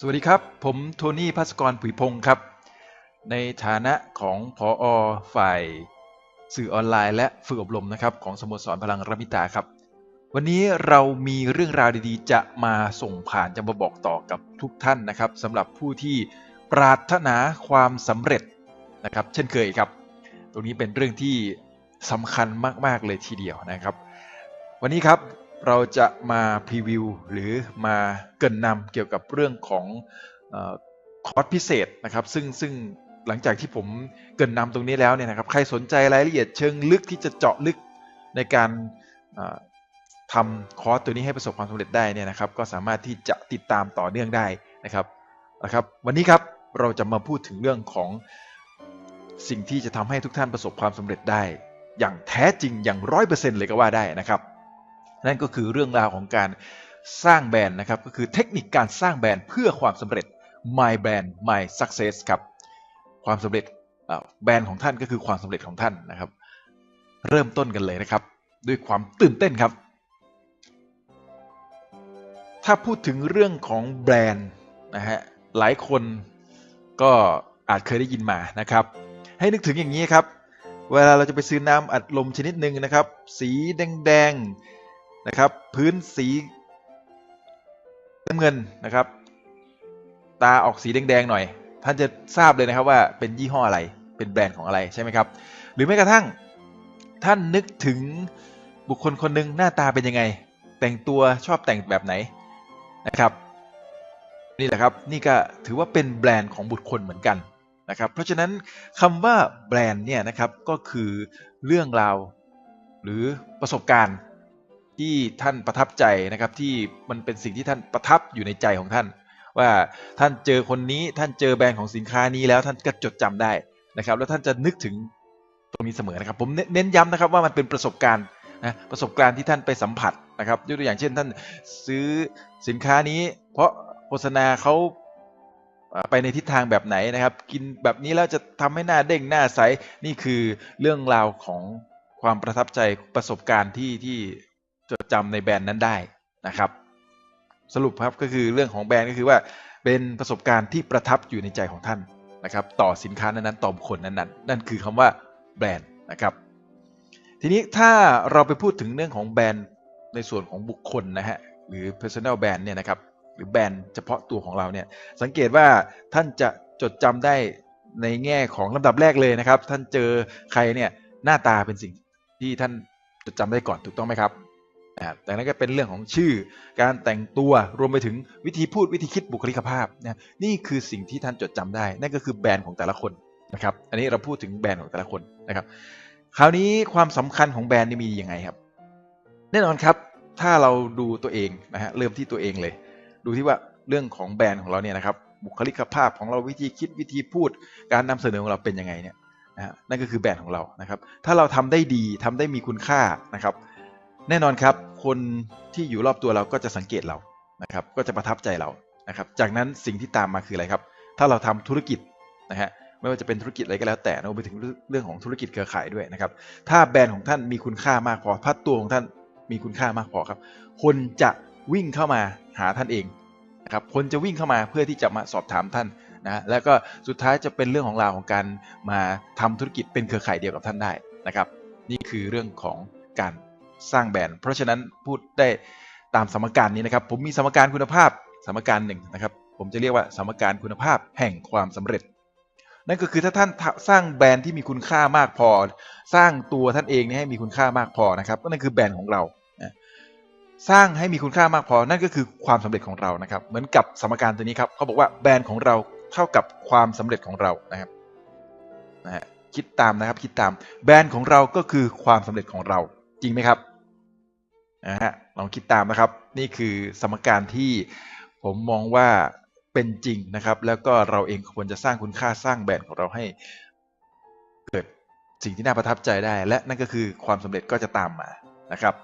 สวัสดีครับ ผมโทนี่พัสกรผุยพงศ์ครับ ในฐานะของผออฝ่ายสื่อออนไลน์ และฝึกอบรมนะครับของสโมสรพลังรมิตาครับ วันนี้เรามีเรื่องราวดีๆ จะมาส่งผ่านจะมาบอกต่อกับทุกท่านนะครับสำหรับผู้ที่ปรารถนาความสำเร็จนะครับ เช่นเคยครับ ตรงนี้เป็นเรื่องที่สำคัญมากๆเลยทีเดียวนะครับ วันนี้ครับ เราจะมาพรีวิวหรือมาเกินนำเกี่ยวกับเรื่องของอคอร์สพิเศษนะครับ ซึ่งซึ่งหลังจากที่ผมเกินนำตรงนี้แล้วเนี่ยนะครับใครสนใจรายละเอียดเชิงลึกที่จะเจาะลึกในการทำคอร์สตัวนี้ให้ประสบความสำเร็จได้เนี่ยนะครับ ก็สามารถที่จะติดตามต่อเนื่องได้นะครับนะครับ วันนี้ครับเราจะมาพูดถึงเรื่องของสิ่งที่จะทำให้ทุกท่านประสบความสำเร็จได้ อย่างแท้จริงอย่างร้อยเปอร์เซ็นต์เลยก็ว่าได้นะครับ นั่นก็คือเรื่องราวของการสร้างแบรนด์นะครับก็คือเทคนิคการสร้างแบรนด์เพื่อความสำเร็จ My Brand My Success ครับความสำเร็จแบรนด์ของท่านก็คือความสำเร็จของท่านนะครับ เริ่มต้นกันเลยนะครับ ด้วยความตื่นเต้นครับ ถ้าพูดถึงเรื่องของแบรนด์นะฮะหลายคนก็อาจเคยได้ยินมานะครับ ให้นึกถึงอย่างนี้ครับ เวลาเราจะไปซื้อน้ำอัดลมชนิดหนึ่งนะครับ สีแดงๆ นะครับ พื้นสีน้ำเงินนะครับ ตาออกสีแดงๆหน่อย ท่านจะทราบเลยนะครับว่าเป็นยี่ห้ออะไรเป็นแบรนด์ของอะไรใช่ไหมครับ หรือแม้กระทั่งท่านนึกถึงบุคคลคนหนึ่งหน้าตาเป็นยังไง แต่งตัวชอบแต่งแบบไหนนะครับ นี่แหละครับนี่ก็ถือว่าเป็นแบรนด์ของบุคคลเหมือนกันนะครับ เพราะฉะนั้นคำว่าแบรนด์เนี่ยนะครับก็คือเรื่องราวหรือประสบการณ์ ที่ท่านประทับใจนะครับที่มันเป็นสิ่งที่ท่านประทับอยู่ในใจของท่าน ว่าท่านเจอคนนี้ท่านเจอแบรนด์ของสินค้านี้แล้วท่านก็จดจำได้นะครับ แล้วท่านจะนึกถึงตรงนี้เสมอนะครับผมเน้นย้ำนะครับว่ามันเป็นประสบการณ์นะประสบการณ์ที่ท่านไปสัมผัสนะครับยกตัวอย่างเช่นท่านซื้อสินค้านี้ เพราะโฆษณาเขาไปในทิศทางแบบไหนนะครับ กินแบบนี้แล้วจะทำให้หน้าเด้งหน้าใสนี่คือเรื่องราวของความประทับใจประสบการณ์ที่ที่ จดจำในแบรนด์นั้นได้นะครับ สรุปครับก็คือเรื่องของแบรนด์ก็คือว่าเป็นประสบการณ์ที่ประทับอยู่ในใจของท่านนะครับ ต่อสินค้านั้นๆต่อบุคคลนั้นๆ นั่นคือคำว่าแบรนด์นะครับ ทีนี้ถ้าเราไปพูดถึงเรื่องของแบรนด์ในส่วนของบุคคลนะฮะหรือ personal brand เนี่ยนะครับหรือแบรนด์เฉพาะตัวของเราเนี่ยสังเกตว่าท่านจะจดจำได้ในแง่ของลำดับแรกเลยนะครับ ท่านเจอใครเนี่ยหน้าตาเป็นสิ่งที่ท่านจดจำได้ก่อนถูกต้องไหมครับ อ่าแต่นั้นก็เป็นเรื่องของชื่อการแต่งตัวรวมไปถึงวิธีพูดวิธีคิดบุคลิกภาพนะนี่คือสิ่งที่ท่านจดจำได้ นั่นก็คือแบรนด์ของแต่ละคนนะครับ อันนี้เราพูดถึงแบรนด์ของแต่ละคนนะครับ คราวนี้ความสำคัญของแบรนด์นี่มียังไงครับ แน่นอนครับถ้าเราดูตัวเองนะฮะเริ่มที่ตัวเองเลย ดูที่ว่าเรื่องของแบรนด์ของเราเนี่ยนะครับบุคลิกภาพของเราวิธีคิดวิธีพูด การนำเสนอของเราเป็นยังไงเนี่ยนะนั่นก็คือแบรนด์ของเรานะครับ ถ้าเราทำได้ดีทำได้มีคุณค่านะครับ แน่นอนครับ คนที่อยู่รอบตัวเราก็จะสังเกตเรานะครับ ก็จะประทับใจเรานะครับ จากนั้นสิ่งที่ตามมาคืออะไรครับ ถ้าเราทำธุรกิจนะฮะไม่ว่าจะเป็นธุรกิจอะไรก็แล้วแต่รวมไปถึงเรื่องของธุรกิจเครือข่ายด้วยนะครับ ถ้าแบรนด์ของท่านมีคุณค่ามากพอพัดตัวของท่านมีคุณค่ามากพอครับ คนจะวิ่งเข้ามาหาท่านเองนะครับ คนจะวิ่งเข้ามาเพื่อที่จะมาสอบถามท่านนะแล้วก็สุดท้ายจะเป็นเรื่องของราวของการมาทำธุรกิจเป็นเครือข่ายเดียวกับท่านได้นะครับ นี่คือเรื่องของการ สร้างแบรนด์เพราะฉะนั้นพูดได้ตามสมการนี้นะครับ ผมมีสมการคุณภาพสมการหนึ่งนะครับ ผมจะเรียกว่าสมการคุณภาพแห่งความสำเร็จ นั่นก็คือถ้าท่านสร้างแบรนด์ที่มีคุณค่ามากพอ สร้างตัวท่านเองนี่ให้มีคุณค่ามากพอนะครับนั่นคือแบรนด์ของเราสร้างให้มีคุณค่ามากพอ นั่นก็คือความสำเร็จของเรานะครับ เหมือนกับสมการตัวนี้ครับเขาบอกว่าแบรนด์ของเราเท่ากับความสำเร็จของเรานะครับนะฮะคิดตามนะครับคิดตามแบรนด์ของเราก็คือความสำเร็จของเรา จริงไหมครับนะฮะลองคิดตามนะครับ นี่คือสมการที่ผมมองว่าเป็นจริงนะครับ แล้วก็เราเองควรจะสร้างคุณค่าสร้างแบรนด์ของเราให้เกิดสิ่งที่น่าประทับใจได้ และนั่นก็คือความสำเร็จก็จะตามมานะครับ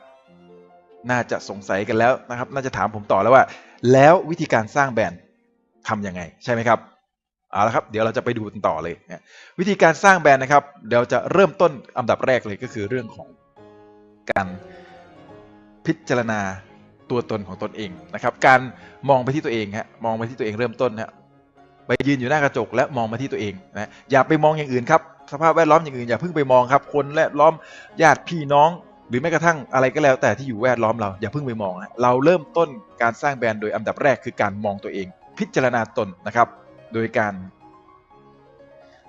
น่าจะสงสัยกันแล้วนะครับ น่าจะถามผมต่อแล้วว่า แล้ววิธีการสร้างแบรนด์ทำยังไง ใช่ไหมครับเอาละครับ เดี๋ยวเราจะไปดูกันต่อเลย วิธีการสร้างแบรนด์นะครับ เดี๋ยวจะเริ่มต้นอันดับแรกเลยก็คือเรื่องของ การพิจารณาตัวตนของตนเองนะครับ การมองไปที่ตัวเองฮะมองไปที่ตัวเองเริ่มต้นฮะไปยืนอยู่หน้ากระจกและมองมาที่ตัวเองนะอย่าไปมองอย่างอื่นครับสภาพแวดล้อมอย่างอื่นอย่าเพิ่งไปมองครับคนแวดล้อมญาติพี่น้อง หรือแม้กระทั่งอะไรก็แล้วแต่ที่อยู่แวดล้อมเราอย่าเพิ่งไปมองฮะเราเริ่มต้นการสร้างแบรนด์โดยอันดับแรกคือการมองตัวเอง พิจารณาตนนะครับ โดยการ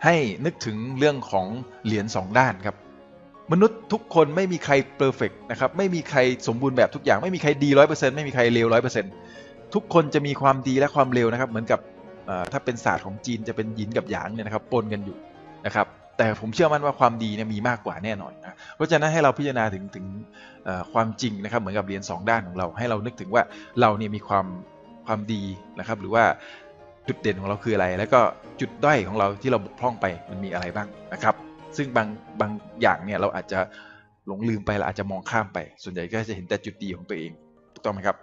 ให้นึกถึงเรื่องของเหรียญสองด้านครับ มนุษย์ทุกคนไม่มีใครเพอร์เฟกนะครับไม่มีใครสมบูรณ์แบบทุกอย่างไม่มีใครดีร้อยเปอร์เซ็นต์ไม่มีใครเลวร้อยเปอร์เซ็นต์ทุกคนจะมีความดีและความเลวนะครับ เหมือนกับถ้าเป็นศาสตร์ของจีนจะเป็นหยินกับหยางเนี่ยนะครับปนกันอยู่นะครับแต่ผมเชื่อมั่นว่าความดีเนี่ยมีมากกว่าแน่นอนนะเพราะฉะนั้นให้เราพิจารณาถึงถึงความจริงนะครับเหมือนกับเรียญสองด้านของเรา ให้เรานึกถึงว่าเราเนี่ยมีความความดีนะครับ หรือว่าจุดเด่นของเราคืออะไร แล้วก็จุดด้อยของเราที่เราบกพร่องไปมันมีอะไรบ้างนะครับ ซึ่งบางบางอย่างเนี่ยเราอาจจะหลงลืมไปเราอาจจะมองข้ามไป ส่วนใหญ่ก็จะเห็นแต่จุดดีของตัวเองถูกต้องไหมครับ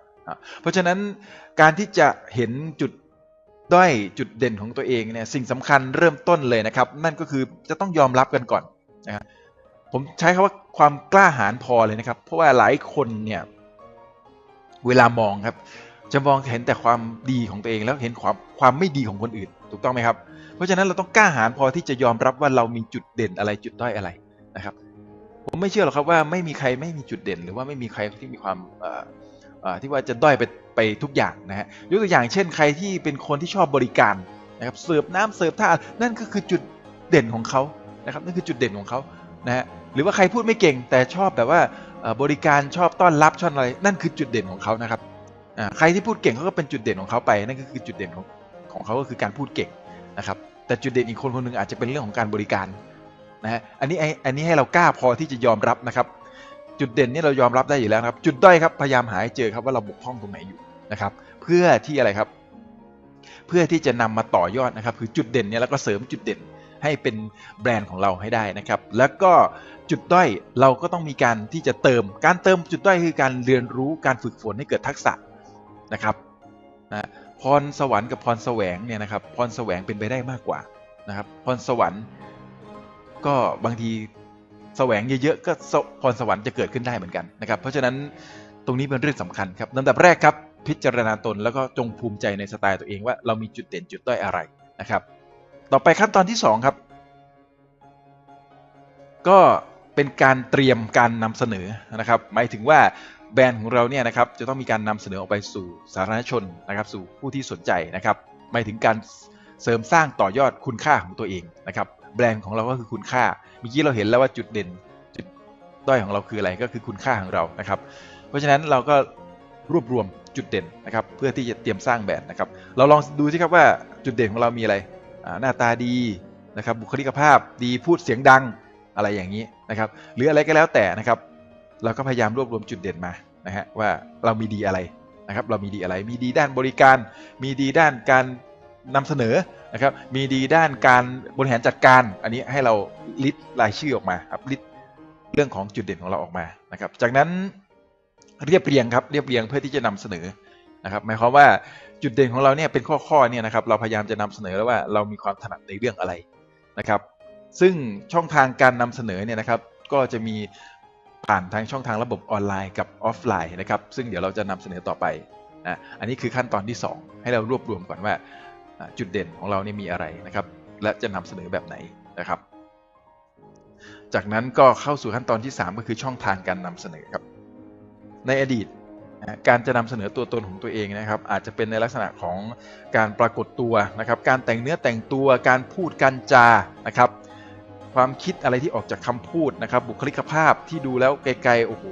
เพราะฉะนั้นการที่จะเห็นจุดด้อยจุดเด่นของตัวเองเนี่ยสิ่งสำคัญเริ่มต้นเลยนะครับ นั่นก็คือจะต้องยอมรับกันก่อนนะฮะผมใช้คำว่าความกล้าหาญพอเลยนะครับ เพราะว่าหลายคนเนี่ยเวลามองครับ จะมองเห็นแต่ความดีของตัวเองแล้วเห็นความความไม่ดีของคนอื่น ถูกต้องไหมครับ เพราะฉะนั้นเราต้องกล้าหาญพอที่จะยอมรับว่าเรามีจุดเด่นอะไรจุดด้อยอะไรนะครับ ผมไม่เชื่อหรอกครับว่าไม่มีใครไม่มีจุดเด่น หรือว่าไม่มีใครที่มีความที่ว่าจะด้อยไปไปทุกอย่างนะฮะยกตัวอย่างเช่นใครที่เป็นคนที่ชอบบริการนะครับเสิร์ฟน้ำเสิร์ฟท่านั่นก็คือจุดเด่นของเขานะครับนั่นคือจุดเด่นของเขานะฮะหรือว่าใครพูดไม่เก่งแต่ชอบแบบว่าบริการชอบต้อนรับชอบอะไรนั่นคือจุดเด่นของเขานะครับ ใครที่พูดเก่งเขาก็เป็นจุดเด่นของเขาไปนั่นก็คือจุดเด่นของของเขาก็คือการพูดเก่งนะครับ แต่จุดเด่นอีกคนคนหนึ่งอาจจะเป็นเรื่องของการบริการนะฮะอันนี้ไออันนี้ให้เรากล้าพอที่จะยอมรับนะครับ จุดเด่นนี่เรายอมรับได้อยู่แล้วครับ จุดด้อยครับพยายามหาให้เจอครับว่าเราบกพร่องตรงไหนอยู่นะครับ เพื่อที่อะไรครับ เพื่อที่จะนำมาต่อยอดนะครับ คือจุดเด่นเนี่ยแล้วก็เสริมจุดเด่นให้เป็นแบรนด์ของเราให้ได้นะครับ แล้วก็จุดด้อยเราก็ต้องมีการที่จะเติม การเติมจุดด้อยคือการเรียนรู้การฝึกฝนให้เกิดทักษะ นะครับนะพรสวรรค์กับพรแสวงเนี่ยนะครับพรแสวงเป็นไปได้มากกว่านะครับพรสวรรค์ก็บางทีแสวงเยอะๆก็พรสวรรค์จะเกิดขึ้นได้เหมือนกันนะครับ เพราะฉะนั้นตรงนี้เป็นเรื่องสำคัญครับลำดับแรกครับพิจารณาตนแล้วก็จงภูมิใจในสไตล์ตัวเองว่าเรามีจุดเด่นจุดด้อยอะไรนะครับ ต่อไปขั้นตอนที่สองครับ ก็เป็นการเตรียมการนำเสนอนะครับ หมายถึงว่า แบรนด์ของเราเนี่ยนะครับจะต้องมีการนำเสนอออกไปสู่สาธารณชนนะครับ สู่ผู้ที่สนใจนะครับหมายถึงการเสริมสร้างต่อยอดคุณค่าของตัวเองนะครับ แบรนด์ของเราก็คือคุณค่าเมื่อกี้เราเห็นแล้วว่าจุดเด่นจุดด้อยของเราคืออะไรก็คือคุณค่าของเรานะครับ เพราะฉะนั้นเราก็รวบรวมจุดเด่นนะครับ เพื่อที่จะเตรียมสร้างแบรนด์นะครับ เราลองดูสิครับว่าจุดเด่นของเรามีอะไรหน้าตาดีนะครับ บุคลิกภาพดีพูดเสียงดังอะไรอย่างนี้นะครับ หรืออะไรก็แล้วแต่นะครับ เราก็พยายามรวบรวมจุดเด่นมานะฮะว่าเรามีดีอะไรนะครับเรามีดีอะไร มีดีด้านบริการ มีดีด้านการนำเสนอนะครับมีดีด้านการบริหารจัดการ อันนี้ให้เราลิสต์รายชื่อออกมาครับลิสต์เรื่องของจุดเด่นของเราออกมานะครับจากนั้นเรียบเรียงครับเรียบเรียงเพื่อที่จะนำเสนอนะครับหมายความว่าจุดเด่นของเราเนี่ยเป็นข้อๆเนี่ยนะครับเราพยายามจะนำเสนอแล้วว่าเรามีความถนัดในเรื่องอะไรนะครับ ซึ่งช่องทางการนำเสนอเนี่ยนะครับก็จะมี ผ่านทางช่องทางระบบออนไลน์กับออฟไลน์นะครับซึ่งเดี๋ยวเราจะนำเสนอต่อไปอะอันนี้คือขั้นตอนที่ 2 ให้เรารวบรวมก่อนว่าจุดเด่นของเราเนี่ยมีอะไรนะครับ และจะนำเสนอแบบไหนนะครับ จากนั้นก็เข้าสู่ขั้นตอนที่ 3 ก็คือช่องทางการนำเสนอครับ ในอดีตนะการจะนำเสนอตัวตนของตัวเองนะครับ อาจจะเป็นในลักษณะของการปรากฏตัวนะครับ การแต่งเนื้อแต่งตัวการพูดการจานะครับ ความคิดอะไรที่ออกจากคำพูดนะครับ บุคลิกภาพที่ดูแล้วไกลๆโอ้โห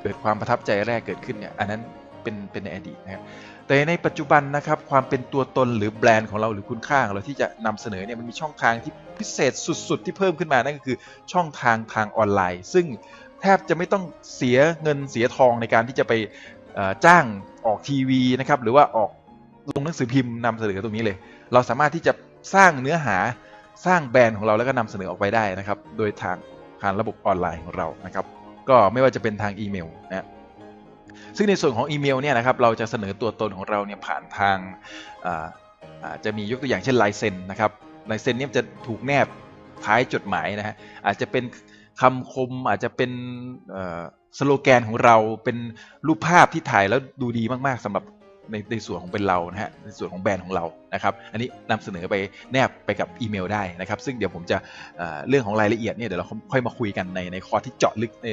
เกิดความประทับใจแรกเกิดขึ้นเนี่ยอันนั้นเป็นเป็นในอดีตนะครับแต่ในปัจจุบันนะครับความเป็นตัวตนหรือแบรนด์ของเราหรือคุณค่าของเราที่จะนำเสนอเนี่ยมันมีช่องทางที่พิเศษสุด ๆ ที่เพิ่มขึ้นมานั่นก็คือช่องทางทางออนไลน์ ซึ่งแทบจะไม่ต้องเสียเงินเสียทองในการที่จะไปจ้างออกทีวีนะครับหรือว่าออกลงหนังสือพิมพ์นำเสนอตรงนี้เลย เราสามารถที่จะสร้างเนื้อหา สร้างแบรนด์ของเราแล้วก็นำเสนอออกไปได้นะครับ โดยทางผ่านระบบออนไลน์ของเรานะครับ ก็ไม่ว่าจะเป็นทางอีเมลนะซึ่งในส่วนของอีเมลเนี่ยนะครับเราจะเสนอตัวตนของเราเนี่ยผ่านทางอ่าจะมียกตัวอย่างเช่นลายเซ็นนะครับลายเซ็นเนี่ยจะถูกแนบท้ายจดหมายนะฮะอาจจะเป็นคำคมอาจจะเป็นสโลแกนของเราเป็นรูปภาพที่ถ่ายแล้วดูดีมากๆสำหรับ ในในส่วนของเป็นเรานะฮะในส่วนของแบรนด์ของเรานะครับอันนี้นำเสนอไปแนบไปกับอีเมลได้นะครับ ซึ่งเดี๋ยวผมจะเอ่อเรื่องของรายละเอียดเนี่ยเดี๋ยวเราค่อยมาคุยกันในในคอร์สที่เจาะลึกใน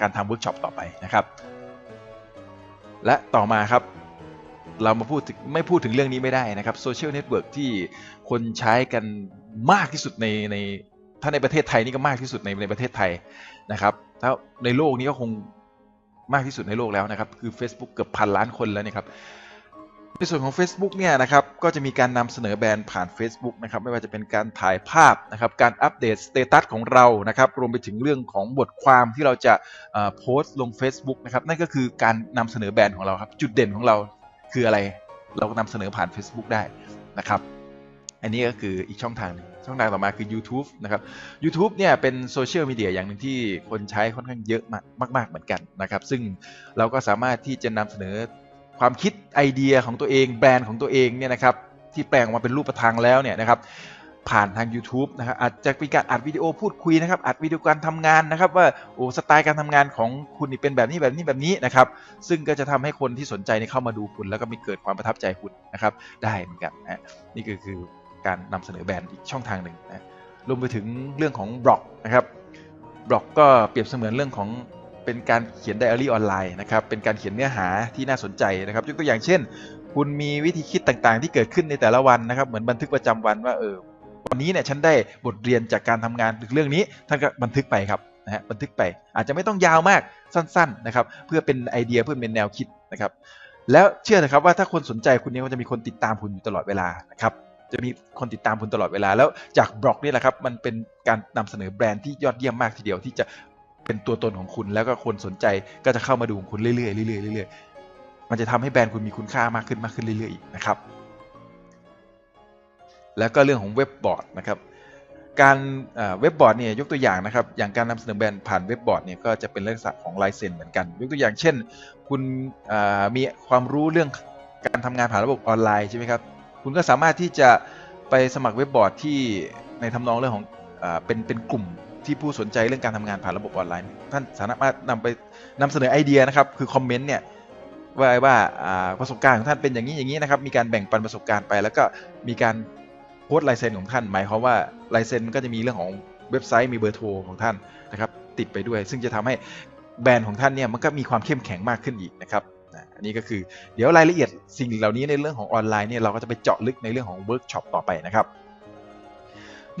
การทำเวิร์กช็อปต่อไปนะครับ และต่อมาครับเรามาพูดถึงไม่พูดถึงเรื่องนี้ไม่ได้นะครับโซเชียลเน็ตเวิร์กที่คนใช้กันมากที่สุดในในถ้าในประเทศไทยนี่ก็มากที่สุดในในประเทศไทยนะครับถ้าในโลกนี้ก็คงมากที่สุดในโลกแล้วนะครับ คือ Facebook เกือบพันล้านคนแล้วเนี่ยครับ ในส่วนของ Facebook เนี่ยนะครับก็จะมีการนำเสนอแบรนด์ผ่าน Facebook นะครับไม่ว่าจะเป็นการถ่ายภาพนะครับการอัปเดตสเตตัสของเรานะครับรวมไปถึงเรื่องของบทความที่เราจะโพสต์ลง Facebook นะครับนั่นก็คือการนำเสนอแบรนด์ของเราครับจุดเด่นของเราคืออะไร เราก็นำเสนอผ่าน Facebook ได้นะครับอันนี้ก็คืออีกช่องทางนึงช่องทางต่อมาคือ YouTube นะครับ YouTube เนี่ยเป็นโซเชียลมีเดียอย่างหนึ่งที่คนใช้ค่อนข้างเยอะมากมากๆเหมือนกันนะครับ ซึ่งเราก็สามารถที่จะนำเสนอ ความคิดไอเดียของตัวเองแบรนด์ของตัวเองเนี่ยนะครับที่แปลงออกมาเป็นรูปธรรมแล้วเนี่ยนะครับผ่านทาง YouTube นะครับอาจจะมีการอัดวิดีโอพูดคุยนะครับอัดวิดีโอการทำงานนะครับว่าโอ้สไตล์การทำงานของคุณนี่เป็นแบบนี้แบบนี้แบบนี้นะครับซึ่งก็จะทำให้คนที่สนใจนี่เข้ามาดูคุณแล้วก็มีเกิดความประทับใจคุณนะครับได้เหมือนกันนะนี่ก็คือการนำเสนอแบรนด์อีกช่องทางหนึ่งนะรวมไปถึงเรื่องของบล็อกนะครับบล็อกก็เปรียบเสมือนเรื่องของ เป็นการเขียนไดอารี่ออนไลน์นะครับเป็นการเขียนเนื้อหาที่น่าสนใจนะครับยกตัวอย่างเช่น คุณมีวิธีคิดต่างๆ ที่เกิดขึ้นในแต่ละวันนะครับ เหมือนบันทึกประจำวันว่าเออวันนี้เนี่ยฉันได้บทเรียนจากการทำงานเรื่องนี้ท่านก็บันทึกไปครับนะฮะบันทึกไปอาจจะไม่ต้องยาวมากสั้นๆนะครับเพื่อเป็นไอเดียเพื่อเป็นแนวคิดนะครับแล้วเชื่อนะครับว่าถ้าคนสนใจคุณเนี่ยก็จะมีคนติดตามคุณอยู่ตลอดเวลานะครับจะมีคนติดตามคุณตลอดเวลาแล้วจากบล็อกนี่แหละครับมันเป็นการนำเสนอแบรนด์ที่ยอดเยี่ยมมากทีเดียวที่จะ เป็นตัวตนของคุณแล้วก็คนสนใจก็จะเข้ามาดูของคุณเรื่อยๆเรื่อยๆเรื่อยๆมันจะทำให้แบรนด์คุณมีคุณค่ามากขึ้นมากขึ้นเรื่อยๆอีกนะครับ แล้วก็เรื่องของเว็บบอร์ดนะครับ การเว็บบอร์ดเนี่ยยกตัวอย่างนะครับ อย่างการนำเสนอแบรนด์ผ่านเว็บบอร์ดเนี่ยก็จะเป็นลักษณะของลายเซ็นเหมือนกัน ยกตัวอย่างเช่น คุณมีความรู้เรื่องการทำงานผ่านระบบออนไลน์ใช่ไหมครับคุณก็สามารถที่จะไปสมัครเว็บบอร์ดที่ในทำนองเรื่องของอเป็นเป็นกลุ่ม ที่ผู้สนใจเรื่องการทำงานผ่านระบบออนไลน์ ท่านสามารถนำไปนำเสนอไอเดียนะครับ คือคอมเมนต์เนี่ยว่าว่าประสบการณ์ของท่านเป็นอย่างนี้อย่างนี้นะครับ มีการแบ่งปันประสบการณ์ไป แล้วก็มีการโพสต์ลายเซ็นของท่าน หมายความว่าลายเซ็นก็จะมีเรื่องของเว็บไซต์มีเบอร์โทรของท่านนะครับ ติดไปด้วย ซึ่งจะทำให้แบรนด์ของท่านเนี่ยมันก็มีความเข้มแข็งมากขึ้นอีกนะครับอันนี้ก็คือเดี๋ยวรายละเอียดสิ่งเหล่านี้ในเรื่องของออนไลน์เนี่ยเราก็จะไปเจาะลึกในเรื่องของเวิร์กช็อปต่อไปนะครับ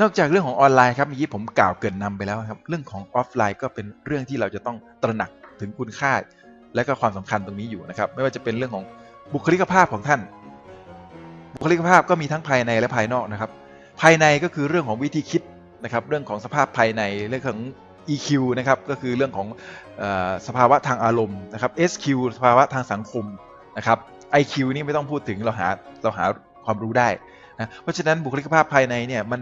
นอกจากเรื่องของออนไลน์ครับเมื่อกี้ผมกล่าวเกินนำไปแล้วครับ เรื่องของออฟไลน์ก็เป็นเรื่องที่เราจะต้องตระหนักถึงคุณค่า และก็ความสำคัญตรงนี้อยู่นะครับ ไม่ว่าจะเป็นเรื่องของบุคลิกภาพของท่าน บุคลิกภาพก็มีทั้งภายในและภายนอกนะครับ ภายในก็คือเรื่องของวิธีคิดนะครับ เรื่องของสภาพภายในเรื่องของ EQ นะครับก็คือเรื่องของอสภาวะทางอารมณ์นะครับ SQ สภาวะทางสังคมนะครับ IQ นี่ไม่ต้องพูดถึงเราหาเราหาความรู้ได้ นะเพราะฉะนั้นบุคลิกภาพภายในเนี่ยมัน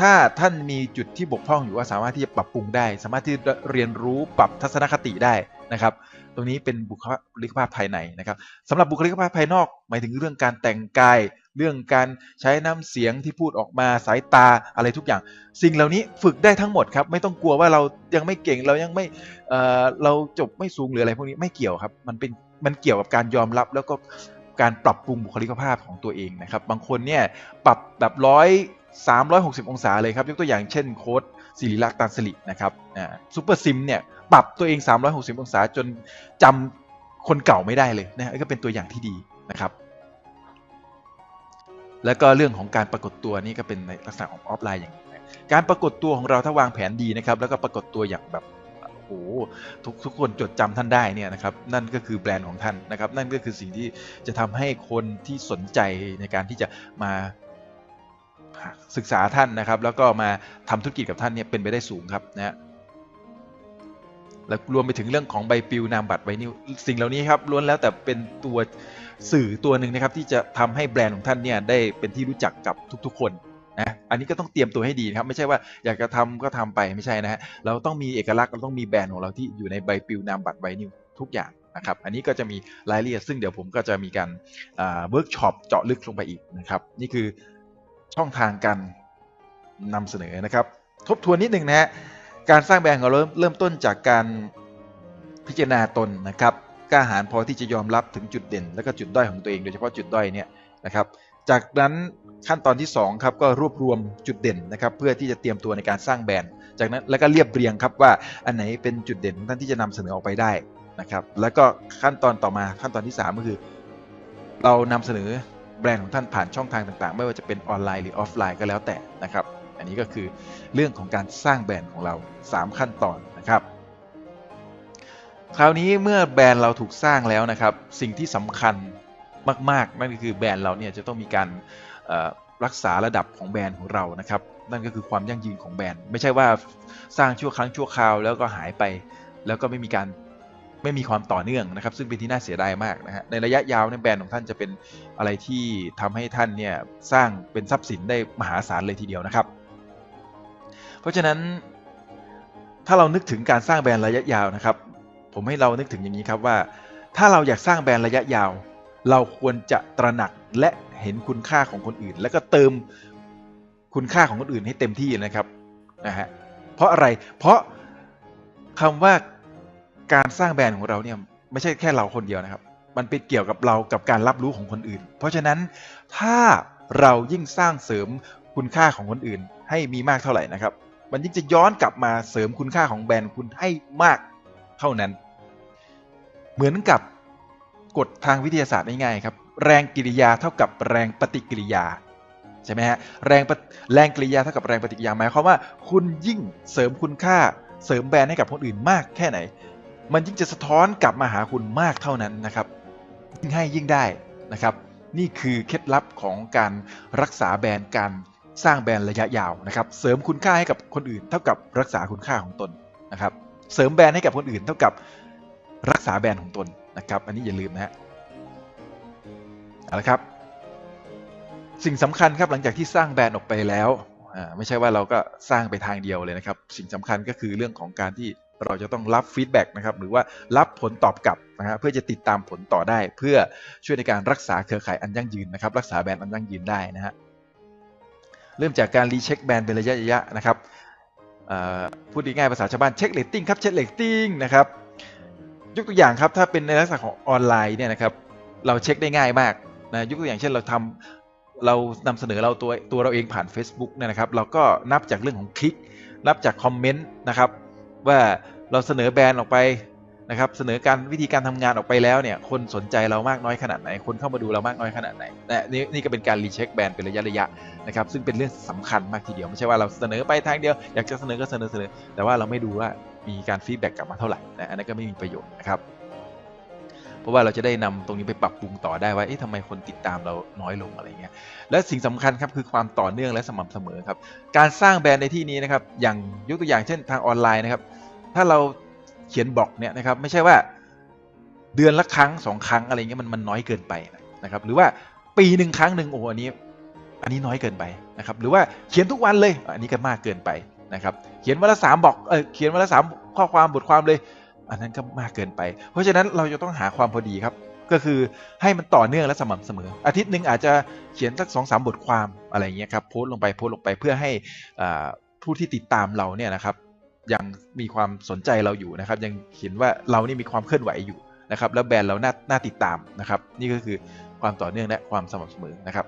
ถ้าท่านมีจุดที่บกพร่องอยู่ว่าสามารถที่จะปรับปรุงได้ สามารถที่เรียนรู้ปรับทัศนคติได้นะครับ ตรงนี้เป็นบุคลิกภาพภายในนะครับสำหรับบุคลิกภาพภายนอก หมายถึงเรื่องการแต่งกาย เรื่องการใช้น้ำเสียงที่พูดออกมาสายตาอะไรทุกอย่าง สิ่งเหล่านี้ฝึกได้ทั้งหมดครับ ไม่ต้องกลัวว่าเรายังไม่เก่งเรายังไม่เเราจบไม่สูงหรืออะไรพวกนี้ไม่เกี่ยวครับ มันเป็นมันเกี่ยวกับการยอมรับแล้วก็ การปรับปรุงบุคลิกภาพของตัวเองนะครับ บางคนเนี่ยปรับแบบร้อยสามร้อยหกสิบองศาเลยครับ ยกตัวอย่างเช่นโค้ดศิริลักษณ์ตานสิรินะครับอ่าซูเปอร์ซิมเนี่ยปรับตัวเอง 360 องศาจนจำคนเก่าไม่ได้เลยนะก็เป็นตัวอย่างที่ดีนะครับ แล้วก็เรื่องของการปรากฏตัวนี่ก็เป็นในลักษณะของออฟไลน์อย่างนึงนะการปรากฏตัวของเราถ้าวางแผนดีนะครับ แล้วก็ปรากฏตัวอย่างแบบ โอ้โหทุกทุกคนจดจำท่านได้เนี่ยนะครับนั่นก็คือแบรนด์ของท่านนะครับ นั่นก็คือสิ่งที่จะทำให้คนที่สนใจในการที่จะมาศึกษาท่านนะครับ แล้วก็มาทำธุรกิจกับท่านเนี่ยเป็นไปได้สูงครับนะฮะและรวมไปถึงเรื่องของใบปลิวนามบัตรไวนิวสิ่งเหล่านี้ครับล้วนแล้วแต่เป็นตัวสื่อตัวหนึ่งนะครับที่จะทำให้แบรนด์ของท่านเนี่ยได้เป็นที่รู้จักกับทุกๆคน นะอันนี้ก็ต้องเตรียมตัวให้ดีนะครับ ไม่ใช่ว่าอยากจะทำก็ทำไปไม่ใช่นะฮะเราต้องมีเอกลักษณ์เราต้องมีแบรนด์ของเราที่อยู่ในใบปลิวนามบัตรไวนิวทุกอย่างนะครับ อันนี้ก็จะมีรายละเอียดซึ่งเดี๋ยวผมก็จะมีการเวิร์กช็อปเจาะลึกลงไปอีกนะครับ นี่คือช่องทางการนำเสนอนะครับ ทบทวนนิดนึงนะฮะการสร้างแบรนด์ของเราเริ่มเริ่มต้นจากการพิจารณาตนนะครับกล้าหาญพอที่จะยอมรับถึงจุดเด่น และก็จุดด้อยของตัวเองโดยเฉพาะจุดด้อยเนี่ยนะครับ จากนั้นขั้นตอนที่2ครับก็รวบรวมจุดเด่นนะครับเพื่อที่จะเตรียมตัวในการสร้างแบรนด์ จากนั้นแล้วก็เรียบเรียงครับว่าอันไหนเป็นจุดเด่นของท่านที่จะนำเสนอออกไปได้นะครับแล้วก็ขั้นตอนต่อมาขั้นตอนที่ 3 ก็คือ เรานำเสนอแบรนด์ของท่านผ่านช่องทางต่างๆ ไม่ว่าจะเป็นออนไลน์หรือออฟไลน์ก็แล้วแต่นะครับ อันนี้ก็คือเรื่องของการสร้างแบรนด์ของเรา 3 ขั้นตอนนะครับ คราวนี้เมื่อแบรนด์เราถูกสร้างแล้วนะครับ สิ่งที่สำคัญ มาก ๆ นั่นก็คือแบรนด์เราเนี่ยจะต้องมีการรักษาระดับของแบรนด์ของเรานะครับ นั่นก็คือความยั่งยืนของแบรนด์ ไม่ใช่ว่าสร้างชั่วครั้งชั่วคราวแล้วก็หายไป แล้วก็ไม่มีการไม่มีความต่อเนื่องนะครับ ซึ่งเป็นที่น่าเสียดายมากนะฮะในระยะยาวเนี่ยแบรนด์ของท่านจะเป็นอะไรที่ทำให้ท่านเนี่ยสร้างเป็นทรัพย์สินได้มหาศาลเลยทีเดียวนะครับ เพราะฉะนั้นถ้าเรานึกถึงการสร้างแบรนด์ระยะยาวนะครับ ผมให้เรานึกถึงอย่างนี้ครับว่า ถ้าเราอยากสร้างแบรนด์ระยะยาว เราควรจะตระหนักและเห็นคุณค่าของคนอื่น แล้วก็เติมคุณค่าของคนอื่นให้เต็มที่นะครับนะฮะเพราะอะไรเพราะคำว่าการสร้างแบรนด์ของเราเนี่ยไม่ใช่แค่เราคนเดียวนะครับ มันเป็นเกี่ยวกับเรากับการรับรู้ของคนอื่น เพราะฉะนั้นถ้าเรายิ่งสร้างเสริมคุณค่าของคนอื่น ให้มีมากเท่าไหร่นะครับ มันยิ่งจะย้อนกลับมาเสริมคุณค่าของแบรนด์คุณให้มากเท่านั้น เหมือนกับ กฎทางวิทยาศาสตร์ง่ายๆครับ แรงกิริยาเท่ากับแรงปฏิกิริยาใช่ไหมฮะแรงแรงกิริยาเท่ากับแรงปฏิกิริยาหมายความว่า คุณยิ่งเสริมคุณค่าเสริมแบรนด์ให้กับคนอื่นมากแค่ไหน มันยิ่งจะสะท้อนกลับมาหาคุณมากเท่านั้นนะครับยิ่งให้ยิ่งได้นะครับ นี่คือเคล็ดลับของการรักษาแบรนด์การสร้างแบรนด์ระยะยาวนะครับ เสริมคุณค่าให้กับคนอื่น เท่ากับรักษาคุณค่าของตนนะครับ เสริมแบรนด์ให้กับคนอื่น เท่ากับรักษาแบรนด์ของตน นะครับ อันนี้อย่าลืมนะฮะเอาละครับ สิ่งสำคัญครับหลังจากที่สร้างแบรนด์ออกไปแล้วไม่ใช่ว่าเราก็สร้างไปทางเดียวเลยนะครับ สิ่งสำคัญก็คือเรื่องของการที่เราจะต้องรับฟีดแบ็กนะครับหรือว่ารับผลตอบกลับนะฮะเพื่อจะติดตามผลต่อได้ เพื่อช่วยในการรักษาเครือข่ายอันยั่งยืนนะครับ รักษาแบรนด์อันยั่งยืนได้นะฮะเริ่มจากการรีเช็คแบรนด์เป็นระยะๆนะครับพูดง่ายๆภาษาชาวบ้านเช็คเลตติ้งครับเช็คเลตติ้งนะครับ ยกตัวอย่างครับถ้าเป็นในลักษณะของออนไลน์เนี่ยนะครับเราเช็คได้ง่ายมากนะยกตัวอย่างเช่นเราทำเรานำเสนอเราตัวตัวเราเองผ่าน Facebook เนี่ยนะครับ เราก็นับจากเรื่องของคลิก นับจากคอมเมนต์นะครับ ว่าเราเสนอแบรนด์ออกไปนะครับ เสนอการวิธีการทำงานออกไปแล้วเนี่ย คนสนใจเรามากน้อยขนาดไหน คนเข้ามาดูเรามากน้อยขนาดไหนนะนี่นี่ก็เป็นการรีเช็คแบรนด์เป็นระยะระยะนะครับ ซึ่งเป็นเรื่องสำคัญมากทีเดียว ไม่ใช่ว่าเราเสนอไปทางเดียว อยากจะเสนอก็เสนอเสนอ แต่ว่าเราไม่ดูว่า มีการฟีดแบ็กกลับมาเท่าไหร่นะอันนั้นก็ไม่มีประโยชน์นะครับ เพราะว่าเราจะได้นำตรงนี้ไปปรับปรุงต่อได้ว่าเอ๊ะทำไมคนติดตามเราน้อยลงอะไรเงี้ยและสิ่งสำคัญครับคือความต่อเนื่องและสม่ำเสมอครับ การสร้างแบรนด์ในที่นี้นะครับ อย่างยกตัวอย่างเช่นทางออนไลน์นะครับ ถ้าเราเขียนบล็อกเนี่ยนะครับไม่ใช่ว่าเดือนละครั้งสองครั้งอะไรเงี้ยมันมันน้อยเกินไปนะครับ หรือว่าปีหนึ่งครั้งหนึ่งโอ้อันนี้ อันนี้น้อยเกินไปนะครับ หรือว่าเขียนทุกวันเลย อันนี้ก็มากเกินไป นะครับเขียนวันละสามบอกเออเขียนวันละสามข้อความบทความเลย อันนั้นก็มากเกินไป เพราะฉะนั้นเราจะต้องหาความพอดีครับ ก็คือให้มันต่อเนื่องและสม่ำเสมอ อาทิตย์หนึ่งอาจจะเขียนสักสองสามบทความอะไรเงี้ยครับโพสต์ลงไปโพสต์ลงไปเพื่อให้ผู้ที่ติดตามเราเนี่ยนะครับยังมีความสนใจเราอยู่นะครับ ยังเห็นว่าเรานี่มีความเคลื่อนไหวอยู่นะครับ แล้วแบรนด์เราน่าน่าติดตามนะครับ นี่ก็คือความต่อเนื่องและความสม่ำเสมอนะครับ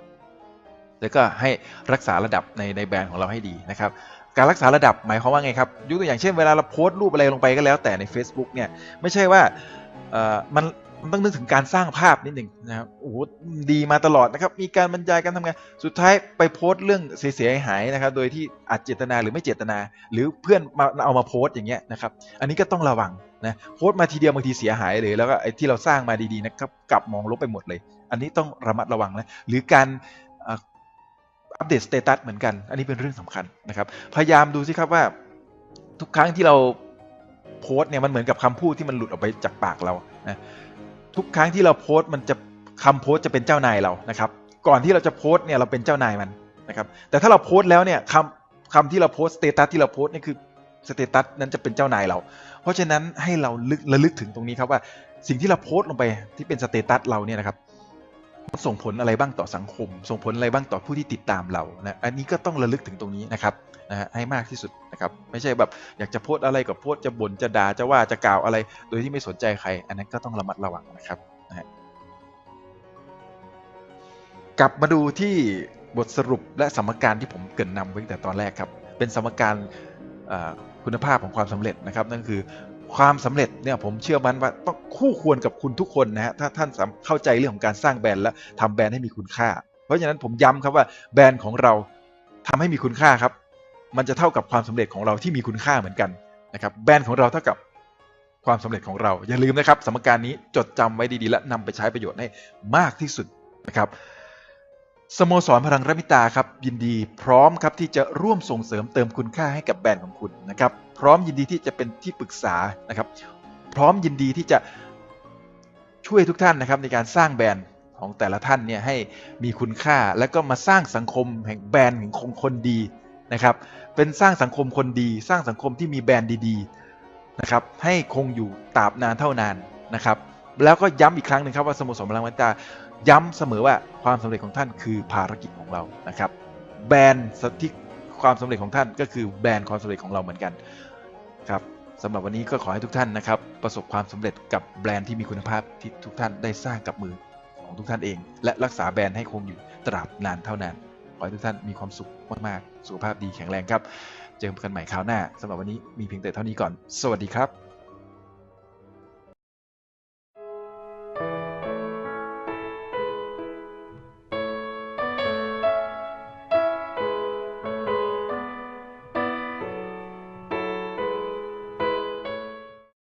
แล้วก็ให้รักษาระดับในในแบรนด์ของเราให้ดีนะครับ การรักษาระดับหมายความว่าไงครับยกตัวอย่างเช่นเวลาเราโพสต์รูปอะไรลงไปก็แล้วแต่ใน Facebook เนี่ยไม่ใช่ว่ามันมันต้องนึกถึงการสร้างภาพนิดหนึ่งนะครับโอ้โหดีมาตลอดนะครับ มีการบรรยายการทำงาน สุดท้ายไปโพสต์เรื่องเสียหายนะครับ โดยที่อาจเจตนาหรือไม่เจตนา หรือเพื่อนมาเอามาโพสต์อย่างเงี้ยนะครับ อันนี้ก็ต้องระวังนะ โพสต์มาทีเดียวบางทีเสียหายเลย แล้วก็ไอ้ที่เราสร้างมาดีๆนะครับกลับมองลบไปหมดเลย อันนี้ต้องระมัดระวังนะ หรือการ อัปเดตสเตตัสเหมือนกัน อันนี้เป็นเรื่องสำคัญนะครับ พยายามดูสิครับว่าทุกครั้งที่เราโพสเนี่ยมันเหมือนกับคำพูดที่มันหลุดออกไปจากปากเรานะทุกครั้งที่เราโพสมันจะคำโพสจะเป็นเจ้านายเรานะครับ ก่อนที่เราจะโพสเนี่ยเราเป็นเจ้านายมันนะครับ แต่ถ้าเราโพสแล้วเนี่ยคำคำที่เราโพสสเตตัสที่เราโพสนี่คือสเตตัสนั้นจะเป็นเจ้านายเรา เพราะฉะนั้นให้เราลึกระลึกถึงตรงนี้ครับว่าสิ่งที่เราโพสต์ลงไปที่เป็นสเตตัสเราเนี่ยนะครับ ส่งผลอะไรบ้างต่อสังคม ส่งผลอะไรบ้างต่อผู้ที่ติดตามเรานะอันนี้ก็ต้องระลึกถึงตรงนี้นะครับนะฮะให้มากที่สุดนะครับไม่ใช่แบบอยากจะโพสอะไรกับโพสจะบ่นจะด่าจะว่าจะกล่าวอะไร โดยที่ไม่สนใจใคร อันนั้นก็ต้องระมัดระวังนะครับนะฮะกลับมาดูที่บทสรุปและสมการที่ผมเกรินนำไว้แต่ตอนแรกครับ เป็นสมการคุณภาพของความสำเร็จนะครับ นั่นคือ ความสำเร็จเนี่ยผมเชื่อมั่นว่าต้องคู่ควรกับคุณทุกคนนะฮะถ้าท่านสามเข้าใจเรื่องของการสร้างแบรนด์และทำแบรนด์ให้มีคุณค่า เพราะฉะนั้นผมย้ำครับว่าแบรนด์ของเราทำให้มีคุณค่าครับ มันจะเท่ากับความสำเร็จของเราที่มีคุณค่าเหมือนกันนะครับแบรนด์ของเราเท่ากับความสำเร็จของเราอย่าลืมนะครับ สมการนี้จดจำไว้ดีๆและนำไปใช้ประโยชน์ให้มากที่สุดนะครับ สโมสรพลังรัมิตาครับยินดีพร้อมครับที่จะร่วมส่งเสริมเติมคุณค่าให้กับแบรนด์ของคุณนะครับพร้อมยินดีที่จะเป็นที่ปรึกษานะครับ พร้อมยินดีที่จะช่วยทุกท่านนะครับในการสร้างแบรนด์ของแต่ละท่านเนี่ยให้มีคุณค่าแล้วก็มาสร้างสังคมแห่งแบรนด์แห่งคงคนดีนะครับ เป็นสร้างสังคมคนดี สร้างสังคมที่มีแบรนด์ดีๆนะครับให้คงอยู่ตราบนานเท่านานนะครับ แล้วก็ย้ำอีกครั้งหนึ่งครับว่าสโมสรพลังวัตา ย้ำเสมอว่าความสำเร็จของท่านคือภารกิจของเรานะครับ แบรนด์ที่ความสำเร็จของท่านก็คือแบรนด์ความสำเร็จของเราเหมือนกันครับสำหรับวันนี้ก็ขอให้ทุกท่านนะครับ ประสบความสำเร็จกับแบรนด์ที่มีคุณภาพที่ทุกท่านได้สร้างกับมือของทุกท่านเอง และรักษาแบรนด์ให้คงอยู่ตราบนานเท่านานขอให้ทุกท่านมีความสุขมากๆสุขภาพดีแข็งแรงครับ เจอกันใหม่คราวหน้าสำหรับวันนี้มีเพียงแต่เท่านี้ก่อน สวัสดีครับ